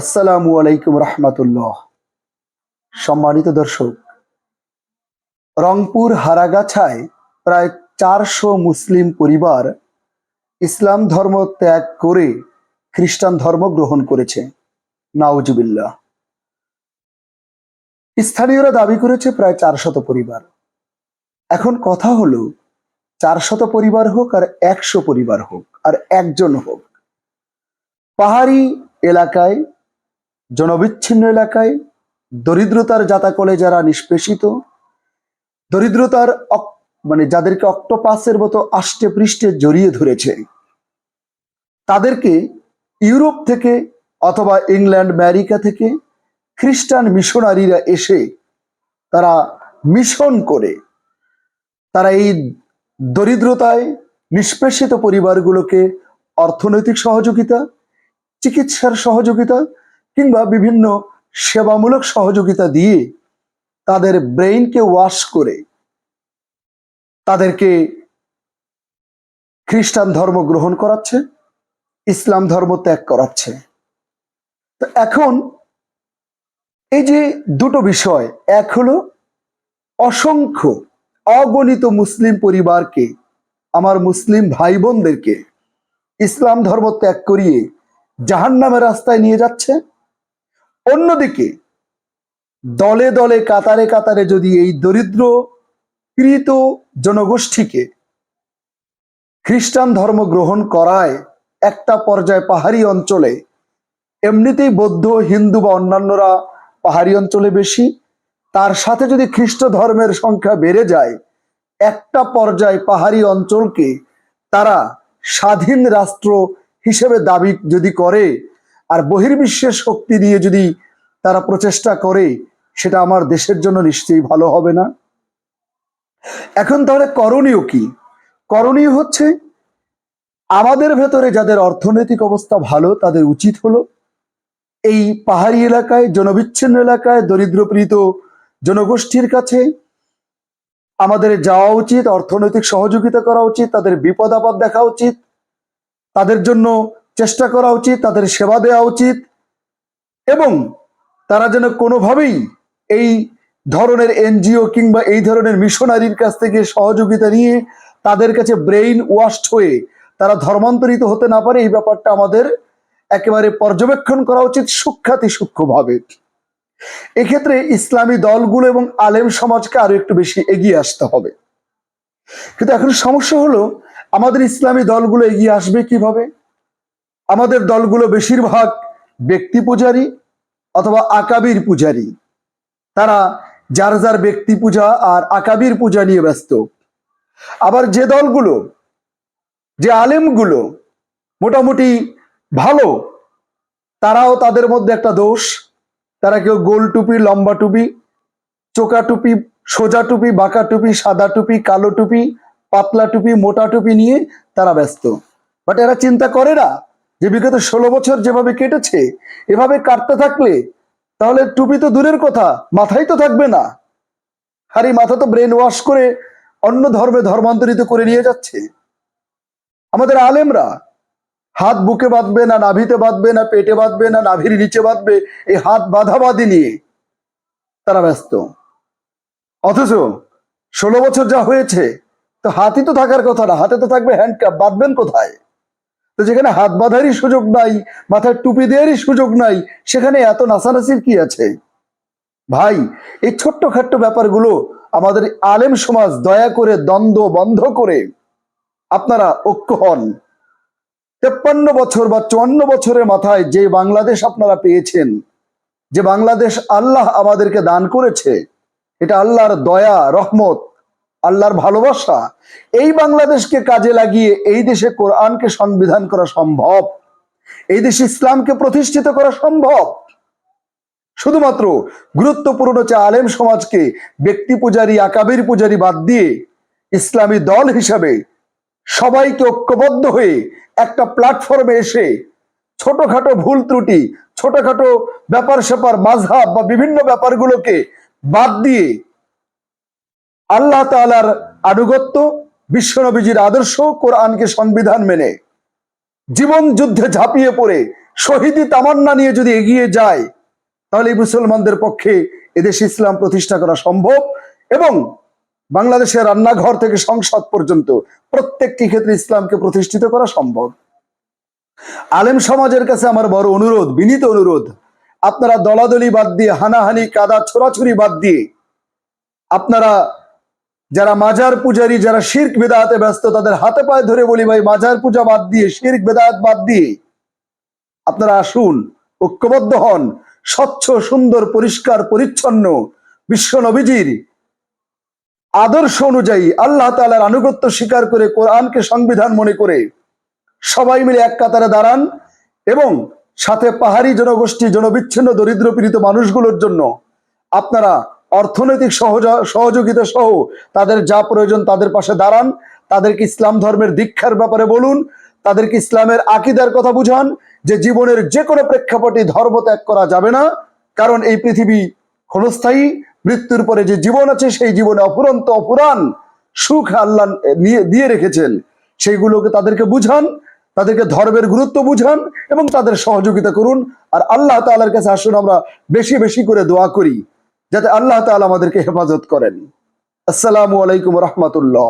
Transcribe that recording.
আসসালামু আলাইকুম রহমতুল্লাহ। সম্মানিত দর্শক, রংপুর হারাগাছায় প্রায় চারশো মুসলিম পরিবার ইসলাম ধর্ম ত্যাগ করে খ্রিস্টান ধর্ম গ্রহণ করেছে। নাউজুবিল্লাহ। স্থানীয়রা দাবি করেছে প্রায় চারশত পরিবার। এখন কথা হলো, চারশত পরিবার হোক আর একশো পরিবার হোক, আর একজন হোক। পাহাড়ি এলাকায় জনবিচ্ছিন্ন এলাকায় দরিদ্রতার জাতাকলে যারা নিষ্পেষিত, দরিদ্রতার মানে যাদেরকে অক্টোপাসের মতো আষ্টে পৃষ্ঠে জড়িয়ে ধরেছে, তাদেরকে ইউরোপ থেকে অথবা ইংল্যান্ড, আমেরিকা থেকে খ্রিস্টান মিশনারিরা এসে তারা মিশন করে, তারা এই দরিদ্রতায় নিষ্পেষিত পরিবারগুলোকে অর্থনৈতিক সহযোগিতা, চিকিৎসার সহযোগিতা কিংবা বিভিন্ন সেবামূলক সহযোগিতা দিয়ে তাদের ব্রেইনকে ওয়াশ করে তাদেরকে খ্রিস্টান ধর্ম গ্রহণ করাচ্ছে, ইসলাম ধর্ম ত্যাগ করাচ্ছে। তো এখন এই যে দুটো বিষয়, এক হলো অসংখ্য অগণিত মুসলিম পরিবারকে, আমার মুসলিম ভাই বোনদেরকে ইসলাম ধর্ম ত্যাগ করিয়ে জাহান্নামের রাস্তায় নিয়ে যাচ্ছে। অন্যদিকে, দলে দলে, কাতারে কাতারে যদি এই দরিদ্র, পীড়িত জনগোষ্ঠীকে খ্রিস্টান ধর্ম গ্রহণ করায় একটা পর্যায়ে পাহাড়ি অঞ্চলে, এমনিতেই বৌদ্ধ, হিন্দু বা অন্যান্যরা পাহাড়ি অঞ্চলে বেশি, তার সাথে যদি খ্রিস্ট ধর্মের সংখ্যা বেড়ে যায়, একটা পর্যায়ে পাহাড়ি অঞ্চলকে তারা স্বাধীন রাষ্ট্র হিসেবে দাবি যদি করে আর বহির্বিশ্বের শক্তি দিয়ে যদি তারা প্রচেষ্টা করে, সেটা আমার দেশের জন্য নিশ্চয়ই ভালো হবে না। এখন তাহলে করণীয় কি? করণীয় হচ্ছে, আমাদের ভেতরে যাদের অর্থনৈতিক অবস্থা ভালো, তাদের উচিত হলো এই পাহাড়ি এলাকায়, জনবিচ্ছিন্ন এলাকায়, দরিদ্রপীড়িত জনগোষ্ঠীর কাছে আমাদের যাওয়া উচিত, অর্থনৈতিক সহযোগিতা করা উচিত, তাদের বিপদ আপদ দেখা উচিত, তাদের জন্য চেষ্টা করা উচিত, তাদের সেবা দেওয়া উচিত এবং তারা যেন কোনোভাবেই এই ধরনের এনজিও কিংবা এই ধরনের মিশনারির কাছ থেকে সহযোগিতা নিয়ে তাদের কাছে ব্রেইন ওয়াশড হয়ে তারা ধর্মান্তরিত হতে না পারে, এই ব্যাপারটা আমাদের একেবারে পর্যবেক্ষণ করা উচিত সূক্ষাতি সূক্ষ্মভাবে। এক্ষেত্রে ইসলামী দলগুলো এবং আলেম সমাজকে আরও একটু বেশি এগিয়ে আসতে হবে। কিন্তু এখন সমস্যা হলো, আমাদের ইসলামী দলগুলো এগিয়ে আসবে কীভাবে? আমাদের দলগুলো বেশিরভাগ ব্যক্তি পূজারী অথবা আকাবির পূজারী। তারা যার যার ব্যক্তি পূজা আর আকাবির পূজা নিয়ে ব্যস্ত। আবার যে দলগুলো, যে আলেমগুলো মোটামুটি ভালো, তারাও তাদের মধ্যে একটা দোষ। তারা কেউ গোল টুপি, লম্বা টুপি, চোকা টুপি, সোজা টুপি, বাঁকা টুপি, সাদা টুপি, কালো টুপি, পাতলা টুপি, মোটা টুপি নিয়ে তারা ব্যস্ত। বাট এরা চিন্তা করে না যে বিগত ষোলো বছর যেভাবে কেটেছে, এভাবে কাটতে থাকলে তাহলে টুপি তো দূরের কথা, মাথায় তো থাকবে না। আর এই মাথা তো ব্রেন ওয়াশ করে অন্য ধর্মে ধর্মান্তরিত করে নিয়ে যাচ্ছে। আমাদের আলেমরা হাত বুকে বাঁধবে না, নাভিতে বাঁধবে না, পেটে বাঁধবে না, নাভির নিচে বাঁধবে এই হাত বাঁধাবাঁধি নিয়ে তারা ব্যস্ত। অথচ ষোলো বছর যা হয়েছে, তো হাতই তো থাকার কথা না, হাতে তো থাকবে হ্যান্ডকাপ বাঁধবেন কোথায়? তো যেখানে হাত বাঁধারই সুযোগ নাই মাথায় টুপি দেওয়ারই সুযোগ নাই, সেখানে এত নাচানাচির কি আছে? ভাই, এই ছোট্ট খাট্ট ব্যাপারগুলো আমাদের আলেম সমাজ দয়া করে দ্বন্দ্ব বন্ধ করে আপনারা ঐক্য হন। তেপ্পান্ন বছর বা চুয়ান্ন বছরের মাথায় যে বাংলাদেশ আপনারা পেয়েছেন, যে বাংলাদেশ আল্লাহ আমাদেরকে দান করেছে, এটা আল্লাহর দয়া, রহমত আল্লাহর ভালোবাসা, এই বাংলাদেশকে কাজে লাগিয়ে এই দেশে কোরআনকে সংবিধান করা সম্ভব, এই দেশে ইসলামকে প্রতিষ্ঠিত করা সম্ভব। শুধুমাত্র গুরুত্বপূর্ণ হচ্ছে আলেম সমাজকে ব্যক্তি পূজারী, আকাবির পূজারী বাদ দিয়ে ইসলামী দল হিসাবে সবাইকে ঐক্যবদ্ধ হয়ে একটা প্ল্যাটফর্মে এসে ছোটখাটো ভুল ত্রুটি, ছোটখাটো ব্যাপার স্যাপার মাঝহাব বা বিভিন্ন ব্যাপারগুলোকে বাদ দিয়ে আল্লাহ তাআলার আনুগত্য বিশ্বনবীজির আদর্শ, কোরআনকে সংবিধান মেনে। জীবন যুদ্ধে ঝাঁপিয়ে পড়ে, শহীদি তামান্না নিয়ে যদি এগিয়ে যায়, তাহলে মুসলমানদের পক্ষে এদেশে ইসলাম প্রতিষ্ঠা করা সম্ভব এবং বাংলাদেশের রান্নাঘর থেকে সংসদ পর্যন্ত প্রত্যেকটি ক্ষেত্রে ইসলামকে প্রতিষ্ঠিত করা সম্ভব। আলেম সমাজের কাছে আমার বড় অনুরোধ, বিনীত অনুরোধ, আপনারা দলাদলি বাদ দিয়ে, হানাহানি, কাদা ছোড়াছুরি বাদ দিয়ে, আপনারা যারা মাজার পূজারী, যারা শির্ক বেদাতে ব্যস্ত, তাদের হাতে পায়ে ধরে বলি ভাই, মাজার পূজা বাদ দিয়ে, শির্ক বেদাত বাদ দিয়ে আপনারা আসুন, ঐক্যবদ্ধ হন, স্বচ্ছ, সুন্দর, পরিষ্কার, পরিচ্ছন্ন, বিশ্ব নবীজির আদর্শ অনুযায়ী আল্লাহ তালার আনুগত্য স্বীকার করে কোরআনকে সংবিধান মনে করে সবাই মিলে এক কাতারে দাঁড়ান এবং সাথে পাহাড়ি জনগোষ্ঠী, জনবিচ্ছিন্ন, দরিদ্র পীড়িত মানুষগুলোর জন্য আপনারা অর্থনৈতিক সহযোগিতা সহ তাদের যা প্রয়োজন তাদের পাশে দাঁড়ান, তাদেরকে ইসলাম ধর্মের দীক্ষার ব্যাপারে বলুন, তাদেরকে ইসলামের আকিদার কথা বুঝান, যে জীবনের যে কোনো প্রেক্ষাপটে ধর্ম ত্যাগ করা যাবে না, কারণ এই পৃথিবী ক্ষণস্থায়ী, মৃত্যুর পরে যে জীবন আছে সেই জীবনে অফুরন্ত অফুরান সুখ আল্লাহ দিয়ে রেখেছেন। সেইগুলোকে তাদেরকে বুঝান, তাদেরকে ধর্মের গুরুত্ব বুঝান এবং তাদের সহযোগিতা করুন। আর আল্লাহ তাআলার কাছে আসুন, আমরা বেশি বেশি করে দোয়া করি। যাতে আল্লাহ তালা আমাদেরকে হেফাজত করেন। আসসালামু আলাইকুম রহমতুল্লাহ।